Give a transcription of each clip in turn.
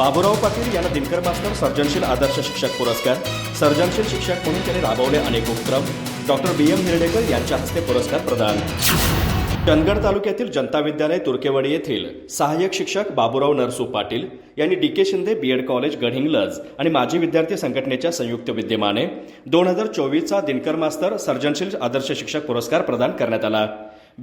बाबुराव पाटील यांना दिनकर मास्तर सर्जनशील आदर्श शिक्षक पुरस्कार. सर्जनशील शिक्षक म्हणून त्यांनी राबवले अनेक उपक्रम. डॉक्टर बी. एम. हिरडेकर यांच्या हस्ते पुरस्कार प्रदान. चंदगड तालुक्यातील जनता विद्यालय तुर्केवाडी येथील सहाय्यक शिक्षक बाबुराव नरसू पाटील यांनी D K Shinde BEd college Gadhinglaj आणि माजी विद्यार्थी संघटनेच्या संयुक्त विद्यमाने दोन हजार चोवीसचा दिनकर मास्तर सर्जनशील आदर्श शिक्षक पुरस्कार प्रदान करण्यात आला.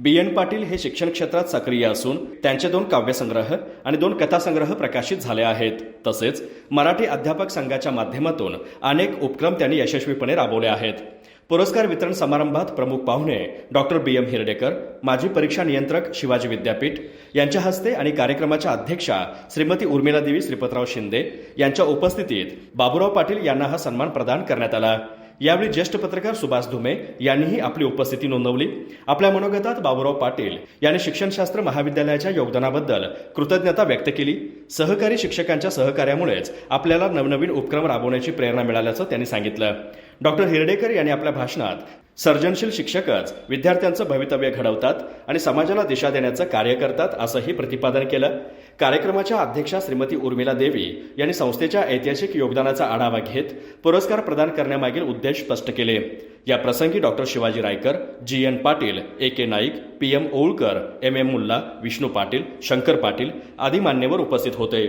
बी एन पाटील हे शिक्षण क्षेत्रात सक्रिय असून त्यांचे दोन काव्यसंग्रह आणि दोन कथासंग्रह प्रकाशित झाले आहेत. तसेच मराठी अध्यापक संघाच्या माध्यमातून अनेक उपक्रम त्यांनी यशस्वीपणे राबवले आहेत. पुरस्कार वितरण समारंभात प्रमुख पाहुणे डॉक्टर बी एम हिरडेकर माजी परीक्षा नियंत्रक शिवाजी विद्यापीठ यांच्या हस्ते आणि कार्यक्रमाच्या अध्यक्षा श्रीमती उर्मिला देवी श्रीपतराव शिंदे यांच्या उपस्थितीत बाबुराव पाटील यांना हा सन्मान प्रदान करण्यात आला. यावेळी ज्येष्ठ पत्रकार सुभाष धुमे यांनीही आपली उपस्थिती नोंदवली. आपल्या मनोगतात बाबूराव पाटील यांनी शिक्षणशास्त्र महाविद्यालयाच्या योगदानाबद्दल कृतज्ञता व्यक्त केली. सहकारी शिक्षकांच्या सहकार्यामुळेच आपल्याला नवनवीन उपक्रम राबवण्याची प्रेरणा मिळाल्याचं त्यांनी सांगितलं. डॉक्टर हिरडेकर यांनी आपल्या भाषणात सर्जनशील शिक्षकच विद्यार्थ्यांचं भवितव्य घडवतात आणि समाजाला दिशा देण्याचं कार्य करतात असंही प्रतिपादन केलं. कार्यक्रमाच्या अध्यक्षा श्रीमती उर्मिला देवी यांनी संस्थेच्या ऐतिहासिक योगदानाचा आढावा घेत पुरस्कार प्रदान करण्यामागील उद्देश स्पष्ट केले. या प्रसंगी doctor Shivaji Raikar G N Patil A K Naik P M Olkar M M Mulla Vishnu Patil Shankar Patil आदी मान्यवर उपस्थित होते.